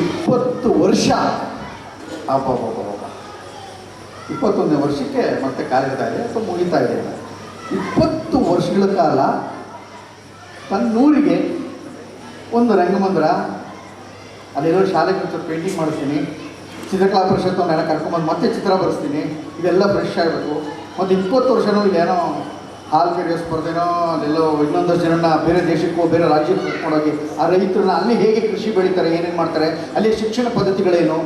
ಇಪ್ಪತ್ತು ವರ್ಷ. ಅಬ್ಬಬ್ಬಬ್ಬಬ್ಬ. ಇಪ್ಪತ್ತೊಂದನೇ ವರ್ಷಕ್ಕೆ ಮತ್ತೆ ಕಾಲಿಡ್ತಾ ಇದೆ ಅಥವಾ ಮುಗಿತಾ ಇದೆ. ಇಪ್ಪತ್ತು ವರ್ಷಗಳ ಕಾಲ ತನ್ನೂರಿಗೆ ಒಂದು ರಂಗಮಂದಿರ ಅಲ್ಲಿರೋ ಶಾಲೆಗೆ ಒಂಚೂರು ಪೇಂಟಿಂಗ್ ಮಾಡಿಸ್ತೀನಿ ಚಿತ್ರಕಲಾ ಪರಿಷತ್ತು ನೆನ ಕರ್ಕೊಂಬಂದು ಮತ್ತೆ ಚಿತ್ರ ಬರೆಸ್ತೀನಿ, ಇದೆಲ್ಲ ಫ್ರೆಶ್ ಆಗಬೇಕು ಮತ್ತು ಇಪ್ಪತ್ತು ವರ್ಷನೂ ಇಲ್ಲೇನೋ ಹಾಲು ಕೆರೆಯೋ ಸ್ಪರ್ಧೆನೋ, ಅಲ್ಲೆಲ್ಲೋ ಇನ್ನೊಂದಷ್ಟು ಜನನ ಬೇರೆ ದೇಶಕ್ಕೋ, ಬೇರೆ ರಾಜ್ಯಕ್ಕೆ ಕರ್ಕೊಂಡೋಗಿ ಆ ರೈತರನ್ನ ಅಲ್ಲಿ ಹೇಗೆ ಕೃಷಿ ಬೆಳೀತಾರೆ, ಏನೇನು ಮಾಡ್ತಾರೆ, ಅಲ್ಲಿ ಶಿಕ್ಷಣ ಪದ್ಧತಿಗಳೇನು,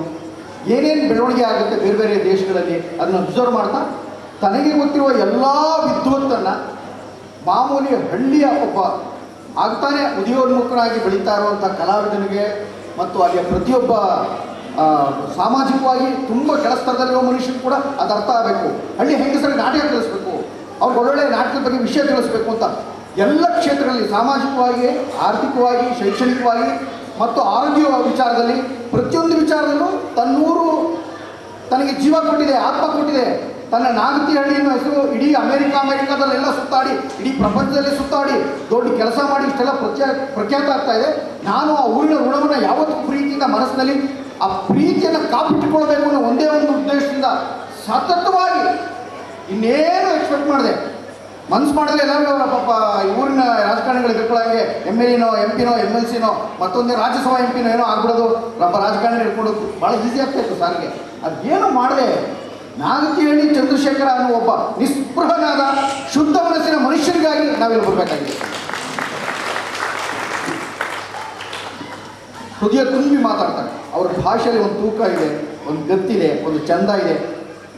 ಏನೇನು ಬೆಳವಣಿಗೆ ಆಗುತ್ತೆ ಬೇರೆ ಬೇರೆ ದೇಶಗಳಲ್ಲಿ ಅದನ್ನು ಅಬ್ಸರ್ವ್ ಮಾಡ್ತಾ, ತನಗೆ ಗೊತ್ತಿರುವ ಎಲ್ಲ ವಿದ್ವತ್ತನ್ನು ಮಾಮೂಲಿ ಹಳ್ಳಿಯ ಒಬ್ಬ ಆಗ್ತಾನೆ ಉದ್ಯೋನ್ಮುಖರಾಗಿ ಬೆಳೀತಾ ಇರುವಂಥ ಕಲಾವಿದನಿಗೆ ಮತ್ತು ಅಲ್ಲಿಯ ಪ್ರತಿಯೊಬ್ಬ ಸಾಮಾಜಿಕವಾಗಿ ತುಂಬ ಕೆಳಸ್ತರದಲ್ಲಿರುವ ಮನುಷ್ಯನಿಗೆ ಕೂಡ ಅದು ಅರ್ಥ ಆಗಬೇಕು. ಹಳ್ಳಿ ಹೆಂಗಸರಿಗೆ ನಾಟಕ ಕಲಿಸ್ಬೇಕು. ಅವ್ರಿಗೆ ಒಳ್ಳೊಳ್ಳೆ ನಾಟಕದ ಬಗ್ಗೆ ವಿಷಯ ತಿಳಿಸ್ಬೇಕು ಅಂತ. ಎಲ್ಲ ಕ್ಷೇತ್ರಗಳಲ್ಲಿ ಸಾಮಾಜಿಕವಾಗಿ ಆರ್ಥಿಕವಾಗಿ ಶೈಕ್ಷಣಿಕವಾಗಿ ಮತ್ತು ಆರೋಗ್ಯ ವಿಚಾರದಲ್ಲಿ ಪ್ರತಿಯೊಂದು ವಿಚಾರದಲ್ಲೂ ತನ್ನೂರು ತನಗೆ ಜೀವ ಕೊಟ್ಟಿದೆ, ಆತ್ಮ ಕೊಟ್ಟಿದೆ. ತನ್ನ ನಾಗತಿ ಹಳ್ಳಿಯನ್ನು ಹೆಸರು ಇಡೀ ಅಮೆರಿಕ ಅಮೆರಿಕಾದಲ್ಲೆಲ್ಲ ಸುತ್ತಾಡಿ, ಇಡೀ ಪ್ರಪಂಚದಲ್ಲಿ ಸುತ್ತಾಡಿ, ದೊಡ್ಡ ಕೆಲಸ ಮಾಡಿ ಇಷ್ಟೆಲ್ಲ ಪ್ರಖ್ಯಾ ಪ್ರಖ್ಯಾತ ಆಗ್ತಾ ಇದೆ. ನಾನು ಆ ಊರಿನ ಋಣವನ್ನು ಯಾವತ್ತೂ ಪ್ರೀತಿಯಿಂದ, ಮನಸ್ಸಿನಲ್ಲಿ ಆ ಪ್ರೀತಿಯನ್ನು ಕಾಪಿಟ್ಟುಕೊಳ್ಬೇಕು ಅನ್ನೋ ಒಂದೇ ಒಂದು ಉದ್ದೇಶದಿಂದ ಸತತವಾಗಿ ಇನ್ನೇನು ಎಕ್ಸ್ಪೆಕ್ಟ್ ಮಾಡಿದೆ. ಮನ್ಸು ಮಾಡಿದ್ರೆ ಎಲ್ಲರೂ ಪಾಪ ಊರಿನ ರಾಜಕಾರಣಿಗಳು ಇಟ್ಕೊಳ್ಳೋಂಗೆ ಎಂ ಎಲ್ ಎನೋ, ಎಂ ಪಿನೋ, ಎಂ ಎಲ್ ಸಿನೋ, ಮತ್ತೊಂದೇ ರಾಜ್ಯಸಭಾ ಎಂ ಪಿನೋ ಏನೋ ಆಗ್ಬಿಡೋದು ನಮ್ಮ ರಾಜಕಾರಣಿ ಇಟ್ಕೊಳ್ಳೋದು ಭಾಳ ಈಸಿ ಆಗ್ತಾಯಿತ್ತು ಸಾರಿಗೆ. ಅದೇನು ಮಾಡಿದೆ? ನಾಗತಿಹಳ್ಳಿ ಚಂದ್ರಶೇಖರ ಅನ್ನೋ ಒಬ್ಬ ನಿಸ್ಪೃಹನಾದ, ಶುದ್ಧ ಮನಸ್ಸಿನ ಮನುಷ್ಯರಿಗಾಗಿ ನಾವಿಲ್ಲಿ ಬರಬೇಕಾಗಿದೆ. ಹೃದಯ ತುಂಬಿ ಮಾತಾಡ್ತಾರೆ. ಅವ್ರ ಭಾಷೆಯಲ್ಲಿ ಒಂದು ತೂಕ ಇದೆ, ಒಂದು ಗತ್ತಿದೆ ಒಂದು ಚಂದ ಇದೆ.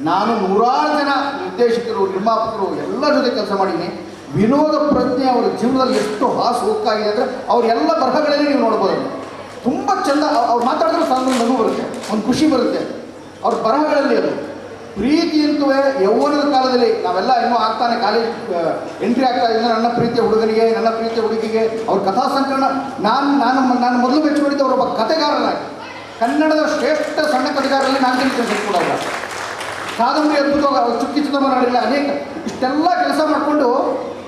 ನಾನು ನೂರಾರು ಜನ ನಿರ್ದೇಶಕರು, ನಿರ್ಮಾಪಕರು ಎಲ್ಲರ ಜೊತೆ ಕೆಲಸ ಮಾಡಿದ್ದೀನಿ ವಿನೋದ ಪ್ರಜ್ಞೆ ಅವರ ಜೀವನದಲ್ಲಿ ಎಷ್ಟು ಹಾಸು ಹೋಗ್ತಾಗಿದೆ ಅಂದರೆ ಅವ್ರ ಎಲ್ಲ ಬರಹಗಳಲ್ಲಿ ನೀವು ನೋಡ್ಬೋದು. ತುಂಬ ಚೆಂದ ಅವ್- ಅವ್ರು ಮಾತಾಡಿದ್ರೆ ಸಾಂಗ್ ನಗು ಬರುತ್ತೆ, ಒಂದು ಖುಷಿ ಬರುತ್ತೆ. ಅವ್ರ ಬರಹಗಳಲ್ಲಿ ಅದು. ಪ್ರೀತಿ ಅಂತೂ ಯೌವನದ ಕಾಲದಲ್ಲಿ ನಾವೆಲ್ಲ ಇನ್ನೂ ಆಗ್ತಾನೆ ಕಾಲೇಜ್ ಎಂಟ್ರಿ ಆಗ್ತಾ ಇದ್ದರೆ ನನ್ನ ಪ್ರೀತಿಯ ಹುಡುಗರಿಗೆ ನನ್ನ ಪ್ರೀತಿಯ ಹುಡುಗಿಗೆ, ಅವ್ರ ಕಥಾ ಸಂಕಲನ. ನಾನು ನಾನು ನಾನು ಮೊದಲು ಮೆಚ್ಚಿಕೊಂಡಿದ್ದೆ ಅವರೊಬ್ಬ ಕಥೆಗಾರನಾಗಿ. ಕನ್ನಡದ ಶ್ರೇಷ್ಠ ಸಣ್ಣ ಕಥೆಗಾರರಲ್ಲಿ ನಾನು ಕೆಲಸ ಕೂಡ ಕಾದಂಬರಿ ಅದ್ಭುತವಾಗಿ ಚುಕ್ಕಿ ಚಿದಂಬರ ಮಾಡಿಲ್ಲ ಅನೇಕ ಇಷ್ಟೆಲ್ಲ ಕೆಲಸ ಮಾಡಿಕೊಂಡು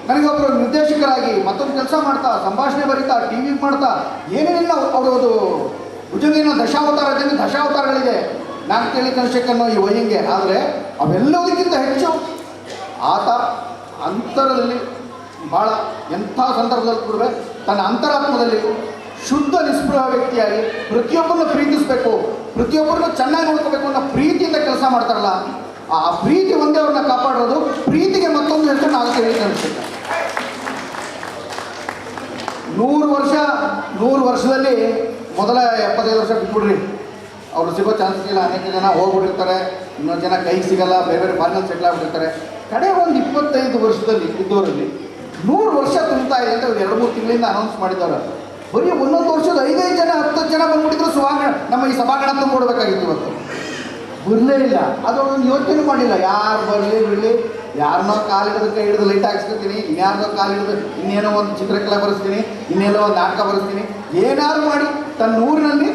ನನಗೆ ಒಬ್ಬರು ನಿರ್ದೇಶಕರಾಗಿ ಮತ್ತೊಂದು ಕೆಲಸ ಮಾಡ್ತಾ, ಸಂಭಾಷಣೆ ಬರೀತಾ ಟಿ ವಿ ಮಾಡ್ತಾ, ಏನೇನಿಲ್ಲ ಅವರದು ಭುಜಂಗಿನ ದಶಾವತಾರ ಜನ ದಶಾವತಾರಗಳಿದೆ. ನಾನು ಕೇಳಿ ಕನಶಕ್ಕನ್ನೋ ಈ ವಯಂಗೆ. ಆದರೆ ಅವೆಲ್ಲದಕ್ಕಿಂತ ಹೆಚ್ಚು ಆತ ಅಂತರದಲ್ಲಿ ಭಾಳ ಎಂಥ ಸಂದರ್ಭದಲ್ಲಿ ಕೂಡ ತನ್ನ ಅಂತರಾತ್ಮದಲ್ಲಿ ಶುದ್ಧ ನಿಸ್ಪೃಹ ವ್ಯಕ್ತಿಯಾಗಿ ಪ್ರತಿಯೊಬ್ಬರನ್ನು ಪ್ರೀತಿಸಬೇಕು. ಪ್ರತಿಯೊಬ್ಬರನ್ನು ಚೆನ್ನಾಗಿ ನೋಡ್ಕೋಬೇಕು ಅನ್ನೋ ಪ್ರೀತಿಯಿಂದ ಕೆಲಸ ಮಾಡ್ತಾರಲ್ಲ, ಆ ಪ್ರೀತಿ ಒಂದೇ ಅವ್ರನ್ನ ಕಾಪಾಡೋದು, ಪ್ರೀತಿಗೆ ಮತ್ತೊಂದು ಹೆಸರು ನಾಲ್ಕು ಹೇಳಿ ಅನಿಸುತ್ತೆ ನೂರು ವರ್ಷ, ನೂರು ವರ್ಷದಲ್ಲಿ ಮೊದಲ ಎಪ್ಪತ್ತೈದು ವರ್ಷ ಬಿಟ್ಬಿಡ್ರಿ. ಅವ್ರು ಸಿಗೋ ಚಾನ್ಸಸ್ ಇಲ್ಲ, ಅನೇಕ ಜನ ಹೋಗ್ಬಿಟ್ಟಿರ್ತಾರೆ, ಇನ್ನೊಂದು ಜನ ಕೈಗೆ ಸಿಗಲ್ಲ, ಬೇರೆ ಬೇರೆ ಫಾರ್ಮಲ್ ಸೆಟ್ಲ್ ಆಗ್ಬಿಟ್ಟಿರ್ತಾರೆ. ಕಡೆ ಒಂದು ಇಪ್ಪತ್ತೈದು ವರ್ಷದಲ್ಲಿ ಇದ್ದವರಲ್ಲಿ ನೂರು ವರ್ಷ ತುಂಬ್ತಾ ಇದೆ ಅಂತ ಅವ್ರು ಎರಡು ಮೂರು ತಿಂಗಳಿಂದ ಅನೌನ್ಸ್ ಮಾಡಿದ್ದಾರೆ. ಬರೀ ಒಂದೊಂದು ವರ್ಷದ ಐದೈದು ಜನ ಹತ್ತು ಜನ ಬಂದ್ಬಿಟ್ಟಿದ್ರು ಸಭಾಂಗಣ ನಮ್ಮ ಈ ಸಭಾಂಗಣ ತುಂಬಿಡ್ಬೇಕಾಗಿತ್ತು ಇವತ್ತು. ಬರಲೇ ಇಲ್ಲ. ಅದು ಒಂದು ಯೋಚನೆ ಮಾಡಿಲ್ಲ. ಯಾರು ಬರಲಿ ಬಿಡಲಿ? ಯಾರನ್ನೋ ಕಾಲು ಹಿಡಿದು ಕೈ ಹಿಡಿದು ಲೈಟ್ ಹಾಕ್ಸ್ಕೊತೀನಿ, ಇನ್ಯಾರನ್ನೋ ಕಾಲು ಹಿಡಿದು ಇನ್ನೇನೋ ಒಂದು ಚಿತ್ರಕಲೆ ಬರೆಸ್ತೀನಿ, ಇನ್ನೇನೋ ಒಂದು ನಾಟಕ ಬರೆಸ್ತೀನಿ. ಏನಾದ್ರು ಮಾಡಿ ತನ್ನ ಊರಿನಲ್ಲಿ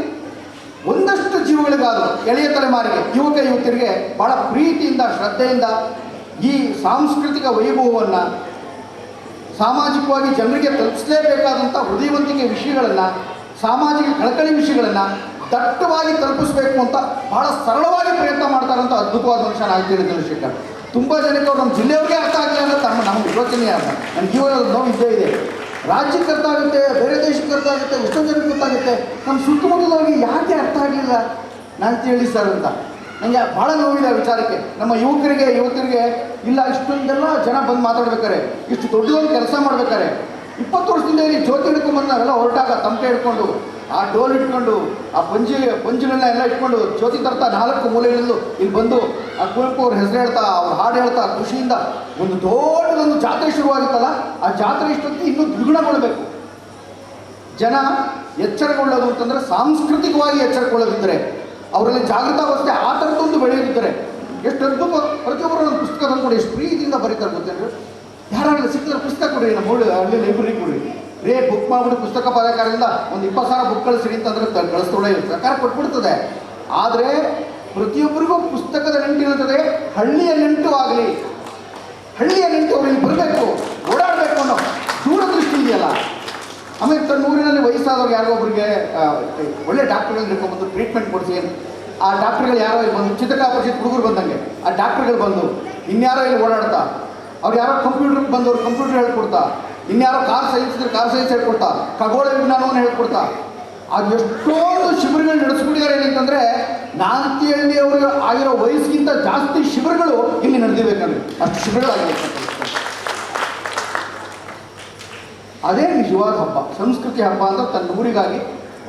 ಒಂದಷ್ಟು ಜೀವಗಳಿಗಾದರೂ, ಎಳೆಯ ತಲೆಮಾರಿಗೆ ಯುವಕ ಯುವತಿಯರಿಗೆ ಭಾಳ ಪ್ರೀತಿಯಿಂದ, ಶ್ರದ್ಧೆಯಿಂದ ಈ ಸಾಂಸ್ಕೃತಿಕ ವೈಭವವನ್ನು ಸಾಮಾಜಿಕವಾಗಿ ಜನರಿಗೆ ತಲುಪಿಸಲೇಬೇಕಾದಂಥ ಹೃದಯವಂತಿಕೆ ವಿಷಯಗಳನ್ನು, ಸಾಮಾಜಿಕ ಕಳಕಳಿ ವಿಷಯಗಳನ್ನು ದಟ್ಟವಾಗಿ ತಲುಪಿಸಬೇಕು ಅಂತ ಬಹಳ ಸರಳವಾಗಿ ಪ್ರಯತ್ನ ಮಾಡ್ತಾರಂಥ ಅದ್ಭುತವಾದ ಮನುಷ್ಯ ಹೇಳಿ ಚಂದ್ರಶೇಖರ್. ತುಂಬ ಜನಕ್ಕೆ ಅವ್ರು ನಮ್ಮ ಜಿಲ್ಲೆಯವ್ರಿಗೆ ಅರ್ಥ ಆಗಲಿಲ್ಲ ಅಂದರೆ ತಮ್ಮ ನಮ್ಮ ಯೋಚನೆ ಅಲ್ಲ ನನ್ನ ಜೀವನದ ನೋವು ಇದ್ದೇ ಇದೆ. ರಾಜ್ಯಕ್ಕೆ ಬೇರೆ ದೇಶಕ್ಕೆ ಅರ್ಥ ಆಗುತ್ತೆ, ಎಷ್ಟೋ ಜನಕ್ಕೆ ಗೊತ್ತಾಗುತ್ತೆ. ನಮ್ಮ ಸುತ್ತಮುತ್ತಲವ್ರಿಗೆ ಯಾಕೆ ಅರ್ಥ ಆಗಲಿಲ್ಲ? ನಾನು ಹೇಳಿ ಸರ್ ಅಂತ. ನನಗೆ ಭಾಳ ನೋವಿದೆ ವಿಚಾರಕ್ಕೆ. ನಮ್ಮ ಯುವಕರಿಗೆ ಯುವಕರಿಗೆ ಇಲ್ಲ ಇಷ್ಟೊಂದೆಲ್ಲ ಜನ ಬಂದು ಮಾತಾಡ್ಬೇಕಾರೆ, ಇಷ್ಟು ದೊಡ್ಡದೊಂದು ಕೆಲಸ ಮಾಡ್ಬೇಕಾರೆ. ಇಪ್ಪತ್ತು ವರ್ಷದಿಂದ ಇಲ್ಲಿ ಜ್ಯೋತಿ ಹಿಡ್ಕೊಂಡ್ಬಂದು ನಾವೆಲ್ಲ ಹೊರಟಾಗ ತಮಟೆ ಹಿಡ್ಕೊಂಡು, ಆ ಡೋಲ್ ಇಟ್ಕೊಂಡು ಆ ಪಂಜಿ ಪಂಜಿಗಳನ್ನ ಎಲ್ಲ ಇಟ್ಕೊಂಡು ಜ್ಯೋತಿ ತರ್ತಾ ನಾಲ್ಕು ಮೂಲೆಗಳಿಂದ ಇಲ್ಲಿ ಬಂದು ಆ ಕುವೆಂಪು ಅವ್ರ ಹೆಸರು ಹೇಳ್ತಾ, ಅವ್ರ ಹಾಡು ಹೇಳ್ತಾ ಖುಷಿಯಿಂದ ಒಂದು ದೊಡ್ಡದೊಂದು ಜಾತ್ರೆ ಶುರುವಾಗಿತ್ತಲ್ಲ, ಆ ಜಾತ್ರೆ ಇಷ್ಟೊತ್ತಿಗೆ ಇನ್ನೂ ದ್ವಿಗುಣಗೊಳ್ಬೇಕು ಜನ ಎಚ್ಚರಗೊಳ್ಳೋದು ಅಂತಂದ್ರೆ ಸಾಂಸ್ಕೃತಿಕವಾಗಿ ಎಚ್ಚರಗೊಳ್ಳೋದಿದ್ದರೆ ಅವರಲ್ಲಿ ಜಾಗೃತಾವಸ್ಥೆ ಆ ಥರದ್ದೊಂದು ಬೆಳೆಯುತ್ತಿದ್ದಾರೆ ಎಷ್ಟು ಪ್ರತಿಯೊಬ್ಬರು ಒಂದು ಪುಸ್ತಕ ತಂದ್ಕೊಡಿ ಎಷ್ಟು ಪ್ರೀತಿಯಿಂದ ಬರೀತಾರೆ ಗೊತ್ತೇನು ಯಾರಾಗಲಿ ಸಿಕ್ಕಿದ್ರೆ ಪುಸ್ತಕ ಕೊಡಿ, ನಮ್ಮ ಹೋಳಿ ಅಲ್ಲಿ ಲೈಬ್ರರಿ ಕೊಡಿ. ರೇ ಬುಕ್ ಮಾಡ್ಬಿಟ್ಟು ಪುಸ್ತಕ ಪದಕಾರದಿಂದ ಒಂದು ಇಪ್ಪತ್ತು ಸಾವಿರ ಬುಕ್ ಕಳಿಸ್ರಿ ಅಂತಂದ್ರೆ ಕಳಿಸ್ಕೊಡೇ ಸರ್ಕಾರ ಕೊಟ್ಬಿಡ್ತದೆ. ಆದರೆ ಪ್ರತಿಯೊಬ್ಬರಿಗೂ ಪುಸ್ತಕದ ನೆಂಟಿರುತ್ತದೆ ಹಳ್ಳಿಯ ನೆಂಟು ಆಗಲಿ. ಹಳ್ಳಿಯ ನೆಂಟು ಅವ್ರಿಗೆ ಬರಬೇಕು, ಓಡಾಡಬೇಕು ಅನ್ನೋ ದೂರದೃಷ್ಟಿ ಇದೆಯಲ್ಲ. ಆಮೇಲೆ ತನ್ನ ಊರಿನಲ್ಲಿ ವಯಸ್ಸಾದವ್ರು ಯಾರೋ ಒಬ್ಬರಿಗೆ ಒಳ್ಳೆ ಡಾಕ್ಟರ್ಗಳು ಹಿಡ್ಕೊಂಡ್ಬಂದು ಟ್ರೀಟ್ಮೆಂಟ್ ಕೊಡಿಸಿ ಆ ಡಾಕ್ಟರ್ಗಳು ಯಾರೋ ಇಲ್ಲಿ ಬಂದು, ಚಿತ್ರಕಲಾ ಪರಿಷತ್ ಹುಡುಗರು ಬಂದಂಗೆ, ಆ ಡಾಕ್ಟರ್ಗಳು ಬಂದು, ಇನ್ಯಾರೋ ಇಲ್ಲಿ ಓಡಾಡ್ತಾ, ಅವ್ರು ಯಾರೋ ಕಂಪ್ಯೂಟರ್ ಬಂದವ್ರು ಕಂಪ್ಯೂಟರ್ ಹೇಳ್ಕೊಡ್ತಾ, ಇನ್ಯಾರೋ ಕಾರ್ ಸೈನ್ಸ್ ಇದ್ರೆ ಕಾರ್ ಸೈನ್ಸ್ ಹೇಳ್ಕೊಡ್ತಾ, ಖಗೋಳ ವಿಜ್ಞಾನವನ್ನು ಹೇಳ್ಕೊಡ್ತಾ, ಅದು ಎಷ್ಟೊಂದು ಶಿಬಿರಗಳು ನಡೆಸ್ಬಿಟ್ಟಿದ್ದಾರೆ ಏನಂತಂದ್ರೆ ನಾಲ್ಕೇಳಿ ಅವರು ಆಗಿರೋ ವಯಸ್ಸಿಗಿಂತ ಜಾಸ್ತಿ ಶಿಬಿರಗಳು ಇಲ್ಲಿ ನಡೆದಿರ್ಬೇಕಂದ್ರೆ ಅಷ್ಟು ಶಿಬಿರಗಳಾಗಿರ್ಬೇಕು ಅದೇ ನಿಜವಾದ ಹಬ್ಬ. ಸಂಸ್ಕೃತಿ ಹಬ್ಬ ಅಂತ ತನ್ನ ಊರಿಗಾಗಿ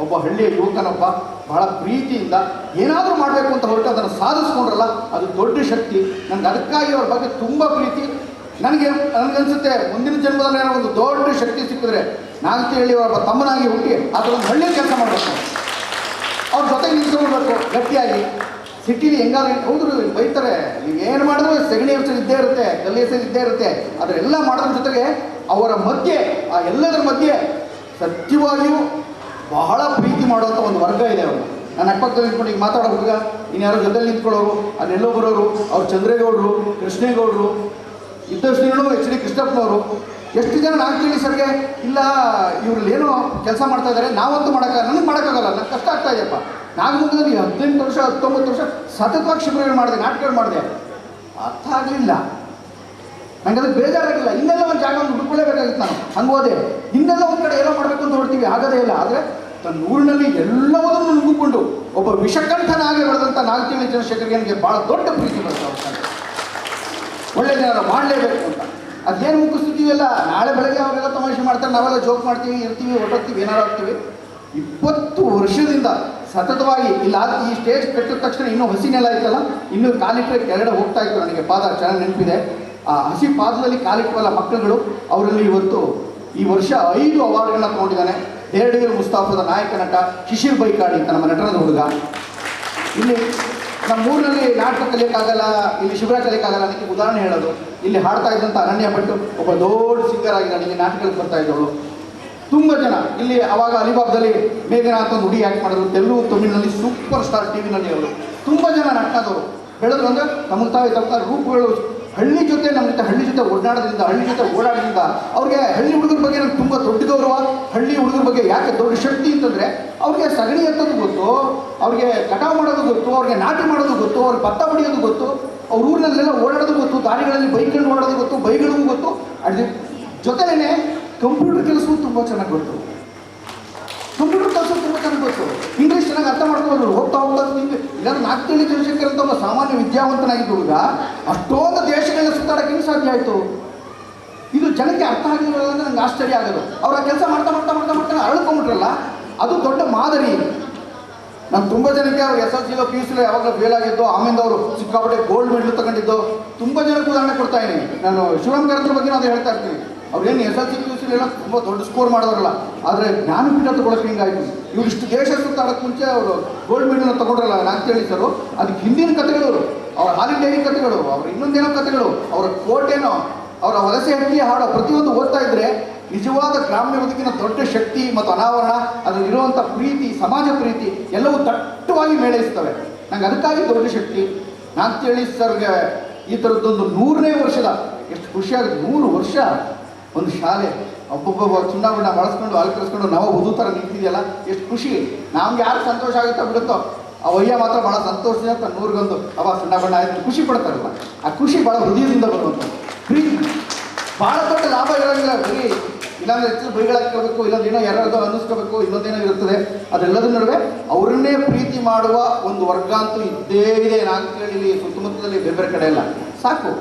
ಒಬ್ಬ ಹಳ್ಳಿಯ ಯುವಕನೊಬ್ಬ ಬಹಳ ಪ್ರೀತಿಯಿಂದ ಏನಾದರೂ ಮಾಡಬೇಕು ಅಂತ ಹೊರಟು ಅದನ್ನು ಸಾಧಿಸ್ಕೊಂಡ್ರಲ್ಲ, ಅದು ದೊಡ್ಡ ಶಕ್ತಿ. ನನಗೆ ಅದಕ್ಕಾಗಿ ಅವ್ರ ಬಗ್ಗೆ ತುಂಬ ಪ್ರೀತಿ. ನನಗೆ, ನನಗನ್ಸುತ್ತೆ ಮುಂದಿನ ಜನ್ಮದಲ್ಲಿ ಏನೋ ಒಂದು ದೊಡ್ಡ ಶಕ್ತಿ ಸಿಕ್ಕಿದ್ರೆ ನಾಗತಿಹಳ್ಳಿ ಒಬ್ಬ ತಮ್ಮನಾಗಿ ಹುಟ್ಟಿ ಅದರ ಒಂದು ಹಳ್ಳಿ ಕೆಲಸ ಮಾಡಬೇಕು. ಅವ್ರ ಜೊತೆಗೆ ನಿಂತ್ಕೊಳ್ಬೇಕು ಗಟ್ಟಿಯಾಗಿ. ಸಿಟಿಲಿ ಹೆಂಗಾದ್ರೆ ಹೌದು ಬೈತಾರೆ. ನೀವು ಏನು ಮಾಡಿದ್ರು ಸಗಣಿ ಅಂಶ ಇದ್ದೇ ಇರುತ್ತೆ ಹೆಸರು ಇದ್ದೇ ಇರುತ್ತೆ. ಅದರೆಲ್ಲ ಮಾಡೋದ್ರ ಜೊತೆಗೆ ಅವರ ಮಧ್ಯೆ, ಆ ಎಲ್ಲದರ ಮಧ್ಯೆ ಸತ್ಯವಾಗಿಯೂ ಬಹಳ ಪ್ರೀತಿ ಮಾಡುವಂಥ ಒಂದು ವರ್ಗ ಇದೆ ಅವರು. ನನ್ನ ಅಕ್ಕಪಕ್ಕದಲ್ಲಿ ನಿಂತ್ಕೊಂಡು ಈಗ ಮಾತಾಡೋ ಹುಡುಗ ಇನ್ಯಾರೋ ಜೊತೆಲಿ ನಿಂತ್ಕೊಳ್ಳೋರು ಅಲ್ಲೆಲ್ಲೋ ಬರೋರು, ಅವ್ರು ಚಂದ್ರೇಗೌಡರು, ಕೃಷ್ಣೇಗೌಡರು, ಇದ್ದಷ್ಟು ಎಚ್ ಡಿ ಕೃಷ್ಣಪ್ಪನವರು ಎಷ್ಟು ಜನ ನಾಲ್ಕು ಸರ್ಗೆ, ಇಲ್ಲ, ಇವ್ರಲ್ಲಿ ಏನೋ ಕೆಲಸ ಮಾಡ್ತಾ ಇದ್ದಾರೆ ನಾವಂತೂ ಮಾಡೋಕ್ಕ ನನಗೆ ಮಾಡೋಕ್ಕಾಗಲ್ಲ ನನಗೆ ಕಷ್ಟ ಆಗ್ತಾ ಇದೆಯಪ್ಪ. ನಾಗಮುಖದಲ್ಲಿ ಹದಿನೆಂಟು ವರ್ಷ, ಹತ್ತೊಂಬತ್ತು ವರ್ಷ ಸತತವಾಗಿ ಶಿಬಿರಗಳು ಮಾಡಿದೆ, ನಾಟಕಗಳು ಮಾಡಿದೆ. ಅರ್ಥ ಆಗಲಿಲ್ಲ ನನಗೆ ಅದು ಬೇಜಾರಾಗಿಲ್ಲ ಇನ್ನೆಲ್ಲ ಒಂದು ಜಾಗ ಒಂದು ನಾನು. ಹಂಗೆ ಹೋದೆ. ಇನ್ನೆಲ್ಲ ಒಂದು ಕಡೆ ಏನೋ ಮಾಡಬೇಕು ಅಂತ ನೋಡ್ತೀವಿ ಆಗದೇ ಇಲ್ಲ. ಆದರೆ ತನ್ನ ಊರಿನಲ್ಲಿ ಎಲ್ಲವನ್ನೂ ನುಗ್ಗಿಕೊಂಡು ಒಬ್ಬ ವಿಷಕಂಠನಾಗಿ ಬೆಳೆದಂಥ ನಾಲ್ಕು ಚಂದ್ರಶೇಖರ್ಗೆ ನನಗೆ ಭಾಳ ದೊಡ್ಡ ಪ್ರೀತಿ ಬರ್ತದೆ ಒಳ್ಳೆಯ. ಒಳ್ಳೆಯದೇನಾದ್ರು ಮಾಡಲೇಬೇಕು ಅಂತ. ಅದೇನು ಮುಗಿಸ್ತಿದ್ದೀವಲ್ಲ, ನಾಳೆ ಬೆಳಗ್ಗೆ ಅವರೆಲ್ಲ ತಮಾಷೆ ಮಾಡ್ತಾರೆ, ನಾವೆಲ್ಲ ಜೋಕ್ ಮಾಡ್ತೀವಿ, ಇರ್ತೀವಿ, ಹೊರಟೋಗ್ತೀವಿ ಏನಾರು ಆಗ್ತೀವಿ. ಇಪ್ಪತ್ತು ವರ್ಷದಿಂದ ಸತತವಾಗಿ ಇಲ್ಲ ಈ ಸ್ಟೇಜ್ ಕಟ್ಟಿದ ತಕ್ಷಣ ಇನ್ನೂ ಹಸಿ ನೆಲ ಆಯ್ತಲ್ಲ ಇನ್ನೂ ಕಾಲಿಟ್ಟರೆ ಕೆಳಗಡೆ ಹೋಗ್ತಾ ಇತ್ತು ನನಗೆ ಪಾದ ಚೆನ್ನಾಗಿ ನೆನಪಿದೆ. ಆ ಹಸಿ ಪಾದದಲ್ಲಿ ಕಾಲಿಟ್ಟವಲ್ಲ ಮಕ್ಕಳುಗಳು, ಅವರಲ್ಲಿ ಇವತ್ತು ಈ ವರ್ಷ ಐದು ಅವಾರ್ಡ್ಗಳನ್ನ ತೊಗೊಂಡಿದ್ದಾನೆ. ಎರಡು ಮುಸ್ತಾಫದ ನಾಯಕ ನಟ ಶಿಶಿರ್ ಬೈಕಾಡಿ ಅಂತ ನಮ್ಮ ನಟನದ ಹುಡುಗ. ಇಲ್ಲಿ ನಮ್ಮ ಊರಿನಲ್ಲಿ ನಾಟಕ ಕಲಿಯೋಕ್ಕಾಗಲ್ಲ, ಇಲ್ಲಿ ಶಿಬಿರ ಕಲಿಯೋಕ್ಕಾಗಲ್ಲ ಅದಕ್ಕೆ ಉದಾಹರಣೆ ಹೇಳೋದು. ಇಲ್ಲಿ ಹಾಡ್ತಾ ಇದ್ದಂಥ ಅನನ್ಯ ಭಟ್ಟು ಒಬ್ಬ ದೊಡ್ಡ ಸಿಂಗರ್ ಆಗಿದ್ದಾಳೆ ಇಲ್ಲಿ ನಾಟಕಗಳಿಗೆ ಬರ್ತಾ ಇದ್ದವಳು. ತುಂಬ ಜನ, ಇಲ್ಲಿ ಅವಾಗ ಅಲಿಬಾಬ್ದಲ್ಲಿ ಮೇಘನಾ ಅಂತ ಹುಡಿ ಆ್ಯಕ್ಟ್ ಮಾಡಿದ್ರು. ತೆಲುಗು, ತಮಿಳಿನಲ್ಲಿ ಸೂಪರ್ ಸ್ಟಾರ್ ಟಿ ವಿನಲ್ಲಿ ಅವರು ತುಂಬ ಜನ ನಟನಾದವರು. ಬೆಳೆದ್ರು ಅಂದರೆ ತಮಗೆ ತಾವೇ ತಮ್ಮ ರೂಪಗಳು ಹಳ್ಳಿ ಜೊತೆ ನಮ್ಮ ಜೊತೆ, ಹಳ್ಳಿ ಜೊತೆ ಓಡಾಡೋದ್ರಿಂದ, ಹಳ್ಳಿ ಜೊತೆ ಓಡಾಡೋದ್ರಿಂದ ಅವ್ರಿಗೆ ಹಳ್ಳಿ ಹುಡುಗರ ಬಗ್ಗೆ ನಮ್ಗೆ ತುಂಬ ದೊಡ್ಡ ಗೌರವ. ಹಳ್ಳಿ ಹುಡುಗರ ಬಗ್ಗೆ ಯಾಕೆ ದೊಡ್ಡ ಶಕ್ತಿ ಅಂತಂದರೆ ಅವ್ರಿಗೆ ಸಗಣಿ ಎತ್ತೋದು ಗೊತ್ತು, ಅವ್ರಿಗೆ ಕಟಾವು ಮಾಡೋದು ಗೊತ್ತು, ಅವ್ರಿಗೆ ನಾಟಿ ಮಾಡೋದು ಗೊತ್ತು ಅವ್ರಿಗೆ ಭತ್ತ ಹೊಡಿಯೋದು ಗೊತ್ತು, ಅವ್ರ ಊರಿನಲ್ಲೆಲ್ಲ ಓಡಾಡೋದು ಗೊತ್ತು, ದಾರಿಗಳಲ್ಲಿ ಬೈಕ್ಗಳು ಓಡಾಡೋದು ಗೊತ್ತು ಬೈಗಳಿಗೂ ಗೊತ್ತು. ಅದ್ರ ಜೊತೆಲೇ ಕಂಪ್ಯೂಟರ್ ಕೆಲಸವೂ ತುಂಬ ಚೆನ್ನಾಗಿ ಗೊತ್ತು ಕಂಪ್ಯೂಟರ್ ಗೊತ್ತು ಇಂಗ್ಲೀಷ್ ಚೆನ್ನಾಗಿ ಅರ್ಥ ಮಾಡ್ಕೋಬೋದು ಹೋಗ್ತಾ ಹೋಗ್ತಾ ಹಿಂಗೆ. ಇಲ್ಲ ನಾಲ್ಕು ತಿಳಿ ಚಂದ್ರಶೇಖರ್ ಅಂತ ಒಬ್ಬ ಸಾಮಾನ್ಯ ವಿದ್ಯಾವಂತನಾಗಿದ್ದು ಹುಡುಗ ಅಷ್ಟೊಂದು ದೇಶಗಳನ್ನ ಸುತ್ತಾಡಕ್ಕೆ ಹಿಂಗೆ ಸಾಧ್ಯ ಆಯಿತು? ಇದು ಜನಕ್ಕೆ ಅರ್ಥ ಆಗಲಿಲ್ಲ ನನಗೆ ನಂಗೆ ಆಶ್ಚರ್ಯ ಆಗೋದು. ಅವ್ರು ಆ ಕೆಲಸ ಮಾಡ್ತಾ ಮಾಡ್ತಾ ಮಾಡ್ತಾ ಮಾಡ್ತಾ ಅಳ್ಕೊಂಬಿಟ್ರಲ್ಲ ಅದು ದೊಡ್ಡ ಮಾದರಿ. ನಾನು ತುಂಬ ಜನಕ್ಕೆ ಅವ್ರು ಎಸ್ ಎಲ್ ಸಿಲೋ, ಪಿ ಯು ಯಾವಾಗಲೂ ಫೇಲ್ ಆಗಿದ್ದು ಆಮೇಲೆ ಅವರು ಸಿಕ್ಕಾಪಟ್ಟೆ ಗೋಲ್ಡ್ ಮೆಡಲ್ ತಗೊಂಡಿದ್ದು, ತುಂಬ ಜನಕ್ಕೆ ಉದಾಹರಣೆ ಕೊಡ್ತಾ ಇದ್ದೀನಿ. ನಾನು ಶಿವರಾಮ್ ಬಗ್ಗೆ ಅದು ಹೇಳ್ತಾ ಇರ್ತೀನಿ. ಅವ್ರೇನು S L C P C ತುಂಬ ದೊಡ್ಡ ಸ್ಕೋರ್ ಮಾಡೋರಲ್ಲ ಆದರೆ ಜ್ಞಾನಪೀಠ ತಗೊಳಕ್ಕೆ ಹಿಂಗಾಯಿತು? ಇವ್ರು ಇಷ್ಟು ದೇಶ ಸುತ್ತಾಡೋಕ್ಕೆ ಮುಂಚೆ ಅವರು ಗೋಲ್ಡ್ ಮೆಡಲ್ನ ತಗೊಂಡ್ರಲ್ಲ ನಾಲ್ಕು ಸರ್? ಅದಕ್ಕೆ ಹಿಂದಿನ ಕಥೆಗಳು, ಅವ್ರ ಹಾಲಿಡೇ ಕಥೆಗಳು, ಅವ್ರ ಇನ್ನೊಂದೇನೋ ಕಥೆಗಳು, ಅವರ ಕೋಟೆನೋ, ಅವರ ವಲಸೆ ಹಕ್ಕಿ ಹಾಡೋ ಪ್ರತಿಯೊಂದು ಓದ್ತಾ ಇದ್ರೆ ನಿಜವಾದ ಗ್ರಾಮ್ಯ ಬದುಕಿನ ದೊಡ್ಡ ಶಕ್ತಿ ಮತ್ತು ಅನಾವರಣ ಅದರಲ್ಲಿರುವಂಥ ಪ್ರೀತಿ, ಸಮಾಜ ಪ್ರೀತಿ, ಎಲ್ಲವೂ ದಟ್ಟವಾಗಿ ಮೇಳೈಸ್ತವೆ. ನಂಗೆ ಅದಕ್ಕಾಗಿ ದೊಡ್ಡ ಶಕ್ತಿ. ನಾಂತೇಳಿ ಸರ್ಗೆ ಈ ಥರದ್ದೊಂದು ನೂರನೇ ವರ್ಷದ, ಎಷ್ಟು ಖುಷಿಯಾಗುತ್ತೆ ನೂರು ವರ್ಷ ಒಂದು ಶಾಲೆ. ಒಬ್ಬೊಬ್ಬ ಬಣ್ಣ ಬಳಸ್ಕೊಂಡು ಅಲಕರಿಸ್ಕೊಂಡು ನಾವು ಹುದು ಥರ ನಿಂತಿದೆಯಲ್ಲ, ಎಷ್ಟು ಖುಷಿ. ನಮ್ಗೆ ಯಾರು ಸಂತೋಷ ಆಗುತ್ತೋ ಬಿಡುತ್ತೋ, ಆ ಒಯ್ಯ ಮಾತ್ರ ಭಾಳ ಸಂತೋಷ ಅಂತ ನೂರಿಗೊಂದು ಅವ ಸುಣ್ಣ ಬಣ್ಣ ಆಯ್ತು, ಖುಷಿ ಪಡ್ತಾರಲ್ಲ ಆ ಖುಷಿ ಭಾಳ ಹೃದಯದಿಂದ ಬರುವಂಥ ಪ್ರೀತಿ ಭಾಳ ದೊಡ್ಡ ಲಾಭ ಇರೋಂಗಿಲ್ಲ, ಬರೀ ಇಲ್ಲಾಂದ್ರೆ ಹೆಚ್ಚು ಬೈಗಳಾಕೋಬೇಕು ಇಲ್ಲಾಂದ್ರೆ ಏನೋ ಯಾರಾದ್ರೂ ಅನ್ನಿಸ್ಕೋಬೇಕು, ಇನ್ನೊಂದೇನೋ ಇರ್ತದೆ ಅದೆಲ್ಲದರ ನಡುವೆ ಅವರನ್ನೇ ಪ್ರೀತಿ ಮಾಡುವ ಒಂದು ವರ್ಗ ಅಂತೂ ಇದ್ದೇ ಇದೆ ನಾನು ಕೇಳಿ ಸುತ್ತಮುತ್ತದಲ್ಲಿ ಬೇರೆ ಬೇರೆ ಕಡೆ ಎಲ್ಲ. ಸಾಕು.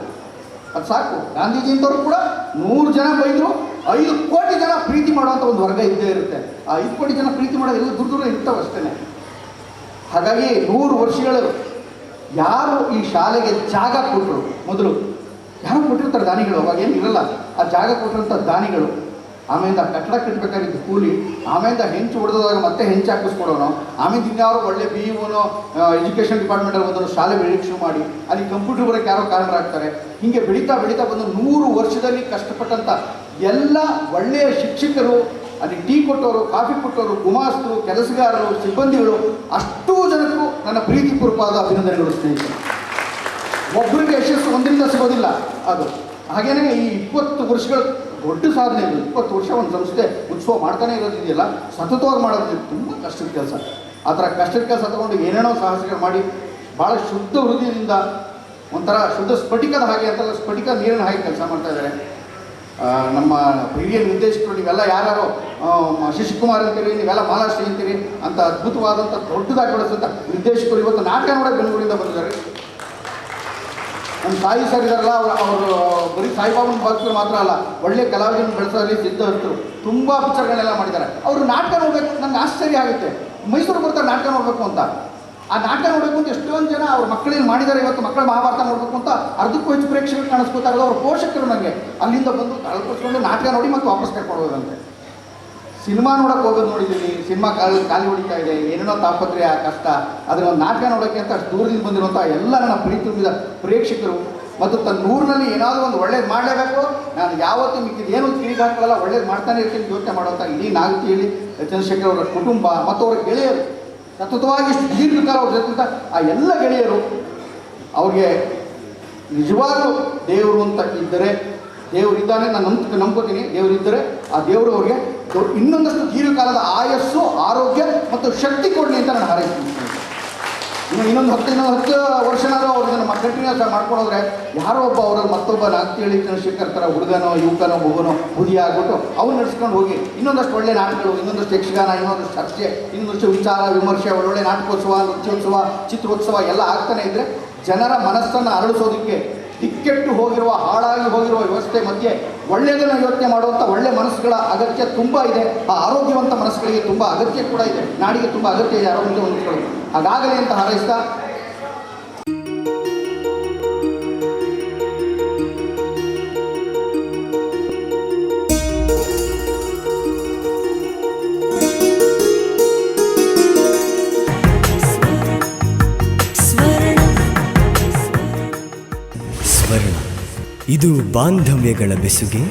ಅದು ಸಾಕು. ಗಾಂಧೀಜಿ ಕೂಡ ನೂರು ಜನ ಬೈದರು ಐದು ಕೋಟಿ ಜನ ಪ್ರೀತಿ ಮಾಡುವಂಥ ಒಂದು ವರ್ಗ ಇದ್ದೇ ಇರುತ್ತೆ. ಆ ಐದು ಕೋಟಿ ಜನ ಪ್ರೀತಿ ಮಾಡೋದು ಎಲ್ಲ ದೂರ ದೂರ ಹಾಗಾಗಿ ನೂರು ವರ್ಷಗಳು ಯಾರು ಈ ಶಾಲೆಗೆ ಜಾಗ ಕೊಟ್ಟರು ಮೊದಲು ಯಾರು ಕೊಟ್ಟಿರ್ತಾರೆ ದಾನಿಗಳು, ಅವಾಗ ಏನು ಇರಲ್ಲ ಆ ಜಾಗ ಕೊಟ್ಟಿರೋಂಥ ದಾನಿಗಳು ಆಮೇಲೆ ಕಟ್ಟಡ ಕಟ್ಟಬೇಕಾಗಿತ್ತು ಕೂಲಿ ಆಮೇಲೆ ಹೆಂಚು ಹೊಡೆದಾಗ ಮತ್ತೆ ಹೆಂಚು ಹಾಕಿಸ್ಕೊಡೋನು. ಆಮೇಲೆ ಇನ್ಯಾರು ಒಳ್ಳೆ ಬಿ ಇಒನೋ ಎಜುಕೇಷನ್ ಡಿಪಾರ್ಟ್ಮೆಂಟಲ್ಲಿ ಒಂದೊಂದು ಶಾಲೆ ಶುರು ಮಾಡಿ, ಅಲ್ಲಿ ಕಂಪ್ಯೂಟರ್ ಬರೋಕ್ಕೆ ಯಾರೋ ಕಾರಣರಾಗ್ತಾರೆ. ಹೀಗೆ ಬೆಳೀತಾ ಬೆಳೀತಾ ಬಂದು ನೂರು ವರ್ಷದಲ್ಲಿ ಕಷ್ಟಪಟ್ಟಂಥ ಎಲ್ಲ ಒಳ್ಳೆಯ ಶಿಕ್ಷಕರು, ಅಲ್ಲಿ ಟೀ ಕೊಟ್ಟವರು, ಕಾಫಿ ಕೊಟ್ಟವರು, ಗುಮಾಸ್ತರು, ಕೆಲಸಗಾರರು, ಸಿಬ್ಬಂದಿಗಳು, ಅಷ್ಟೂ ಜನಕ್ಕೂ ನನ್ನ ಪ್ರೀತಿಪೂರ್ವಕವಾದ ಅಭಿನಂದನೆಗಳು ಸ್ನೇಹಿತರು. ಒಬ್ಬರಿಗೆ ಯಶಸ್ಸು ಒಂದರಿಂದ ಸಿಗೋದಿಲ್ಲ ಅದು. ಹಾಗೇನೇ ಈ ಇಪ್ಪತ್ತು ವರ್ಷಗಳು ದೊಡ್ಡ ಸಾಧನೆ ಇದು ಇಪ್ಪತ್ತು ವರ್ಷ ಒಂದು ಸಂಸ್ಥೆ ಉತ್ಸವ ಮಾಡ್ತಾನೆ ಇರೋದಿದೆಯಲ್ಲ ಸತತವಾಗಿ ಮಾಡೋದು ತುಂಬ ಕಷ್ಟದ ಕೆಲಸ. ಆ ಥರ ಕಷ್ಟದ ಕೆಲಸ ತಗೊಂಡು ಏನೇನೋ ಸಾಹಸಗಳು ಮಾಡಿ ಭಾಳ ಶುದ್ಧ ಹೃದಯದಿಂದ ಒಂಥರ ಶುದ್ಧ ಸ್ಫಟಿಕದ ಹಾಗೆ ಅಂತಲ್ಲ ಸ್ಫಟಿಕ ನೀರಿನ ಹಾಗೆ ಕೆಲಸ ಮಾಡ್ತಾ ಇದ್ದಾರೆ. ನಮ್ಮ ಹಿರಿಯ ನಿರ್ದೇಶಕರು, ನೀವೆಲ್ಲ ಯಾರು ಶಶಿಕುಮಾರ್ ಅಂತೀರಿ, ನೀವೆಲ್ಲ ಮಹಾರಾಷ್ಟ್ರ ಅಂತೀರಿ, ಅಂತ ಅದ್ಭುತವಾದಂಥ ದೊಡ್ಡದಾಗಿ ಬೆಳೆಸಂತ ನಿರ್ದೇಶಕರು ಇವತ್ತು ನಾಟಕ ನೋಡೋ ಬೆಂಗಳೂರಿಂದ ಬಂದಿದ್ದಾರೆ. ನಮ್ಮ ತಾಯಿ ಸರ್ ಇದಾರಲ್ಲ, ಅವರು ಅವರು ಬರೀ ಸಾಯಿಬಾಬನ ಭಕ್ತರು ಮಾತ್ರ ಅಲ್ಲ, ಒಳ್ಳೆ ಕಲಾವಿದನ ಬೆಳೆಸೋದ್ರಲ್ಲಿ ಸಿದ್ಧಹಸ್ತರು ತುಂಬ ಪಿಕ್ಚರ್ಗಳನ್ನೆಲ್ಲ ಮಾಡಿದ್ದಾರೆ. ಅವರು ನಾಟಕ ನೋಡಬೇಕು ಅಂತ ನಂಗೆ ಆಶ್ಚರ್ಯ ಆಗುತ್ತೆ. ಮೈಸೂರು ಬರ್ತಾರೆ ನಾಟಕ ನೋಡಬೇಕು ಅಂತ. ಆ ನಾಟಕ ನೋಡಬೇಕು ಅಂತ ಎಷ್ಟೊಂದು ಜನ ಅವ್ರ ಮಕ್ಕಳೇನು ಮಾಡಿದ್ದಾರೆ ಇವತ್ತು, ಮಕ್ಕಳ ಮಹಾಭಾರತ ನೋಡಬೇಕು ಅಂತ ಅರ್ಧಕ್ಕೂ ಹೆಚ್ಚು ಪ್ರೇಕ್ಷಕರು ಕಾಣಿಸ್ಕೊತಾ ಅವ್ರ ಪೋಷಕರು ನನಗೆ ಅಲ್ಲಿಂದ ಬಂದು ಕಳ್ಕೊಸ್ಕೊಂಡು ನಾಟಕ ನೋಡಿ ಮತ್ತು ವಾಪಸ್ ಕರ್ಕೊಂಡು ಹೋಗೋದಂತೆ ಸಿನಿಮಾ ನೋಡಕ್ಕೆ ಹೋಗೋದು ನೋಡಿದ್ದೀನಿ, ಸಿನಿಮಾ ಕಾಲಿ ಖಾಲಿ ಹೊಡಿತಾ ಇದೆ, ಏನೇನೋ ತಾಪತ್ರೆ ಕಷ್ಟ ಅದನ್ನ ಒಂದು ನಾಟಕ ನೋಡೋಕ್ಕೆ ಅಂತ ಅಷ್ಟು ದೂರದಿಂದ ಬಂದಿರುವಂಥ ಎಲ್ಲ ನನ್ನ ಪ್ರೀತಿ ಪ್ರೇಕ್ಷಕರು. ಮತ್ತು ತನ್ನ ಊರಿನಲ್ಲಿ ಏನಾದರೂ ಒಂದು ಒಳ್ಳೇದು ಮಾಡಲೇಬೇಕು, ನಾನು ಯಾವತ್ತೂ ಮಿಕ್ಕಿದ ಏನು ಕಿವಿಗೆ ಹಾಕಲ್ಲ ಒಳ್ಳೇದು ಮಾಡ್ತಾನೆ ಇರ್ತೀನಿ ಯೋಚನೆ ಮಾಡುವಂಥ ಇಡೀ ಹೇಳಿ ಚಂದ್ರಶೇಖರ್ ಅವರ ಕುಟುಂಬ ಮತ್ತು ಅವರ ಗೆಳೆಯರು. ಸತತವಾಗಿ ಇಷ್ಟು ದೀರ್ಘಕಾಲ ಅವ್ರ ಜೊತೆ ಆ ಎಲ್ಲ ಗೆಳೆಯರು, ಅವ್ರಿಗೆ ನಿಜವಾಗ್ಲೂ ದೇವರು ಅಂತ ಇದ್ದರೆ ದೇವರಿದ್ದಾನೆ ನಾನು ನಂಬ ನಂಬ್ಕೋತೀನಿ ದೇವರಿದ್ದರೆ ಆ ದೇವರು ಅವ್ರಿಗೆ ಇನ್ನೊಂದಷ್ಟು ದೀರ್ಘಕಾಲದ ಆಯಸ್ಸು, ಆರೋಗ್ಯ ಮತ್ತು ಶಕ್ತಿ ಕೊಡಲಿ ಅಂತ ನಾನು ಹಾರೈಸ್ತೀನಿ. ಇನ್ನು ಇನ್ನೊಂದು ಹತ್ತು ಇನ್ನೊಂದು ಹತ್ತು ವರ್ಷನಾದ್ರೂ ಅವ್ರು ಇದನ್ನು ಕಂಟಿನ್ಯೂಸ್ ಮಾಡ್ಕೊಂಡೋದ್ರೆ ಯಾರೋ ಒಬ್ಬ ಅವರಲ್ಲಿ ಮತ್ತೊಬ್ಬ ಹೇಳಿ ಚಂದ್ರಶೇಖರ್ ಹುಡುಗನೋ, ಯುವಕನೋ, ಮಗುನೋ ಬುದಿ ಆಗ್ಬಿಟ್ಟು ಅವ್ನು ನಡೆಸ್ಕೊಂಡು ಹೋಗಿ ಇನ್ನೊಂದಷ್ಟು ಒಳ್ಳೆ ನಾಟಕಗಳು, ಇನ್ನೊಂದಷ್ಟು ಯಕ್ಷಗಾನ, ಇನ್ನೊಂದಷ್ಟು ಚರ್ಚೆ, ಇನ್ನೊಂದಷ್ಟು ವಿಚಾರ, ವಿಮರ್ಶೆ ಒಳ್ಳೊಳ್ಳೆ ನಾಟಕೋತ್ಸವ, ನೃತ್ಯೋತ್ಸವ, ಚಿತ್ರೋತ್ಸವ ಎಲ್ಲ ಆಗ್ತಾನೆ ಇದ್ದರೆ ಜನರ ಮನಸ್ಸನ್ನು ಅರಳಿಸೋದಕ್ಕೆ ದಿಕ್ಕೆಟ್ಟು ಹೋಗಿರುವ, ಹಾಳಾಗಿ ಹೋಗಿರುವ ವ್ಯವಸ್ಥೆ ಮಧ್ಯೆ ಒಳ್ಳೆಯದನ್ನು ಯೋಚನೆ ಮಾಡುವಂಥ ಒಳ್ಳೆ ಮನಸ್ಸುಗಳ ಅಗತ್ಯ ತುಂಬ ಇದೆ. ಆ ಆರೋಗ್ಯವಂತ ಮನಸ್ಸುಗಳಿಗೆ ತುಂಬ ಅಗತ್ಯ ಕೂಡ ಇದೆ. ನಾಡಿಗೆ ತುಂಬ ಅಗತ್ಯ ಇದೆ. ಆರೋಗ್ಯ ಹೊಂದಿಕೊಳ್ಳಿ. ಹಾಗಾಗಲಿ ಅಂತ ಹಾರೈಸ್ತಾ ಬಾಂಧವ್ಯಗಳ ಬೆಸುಗೆ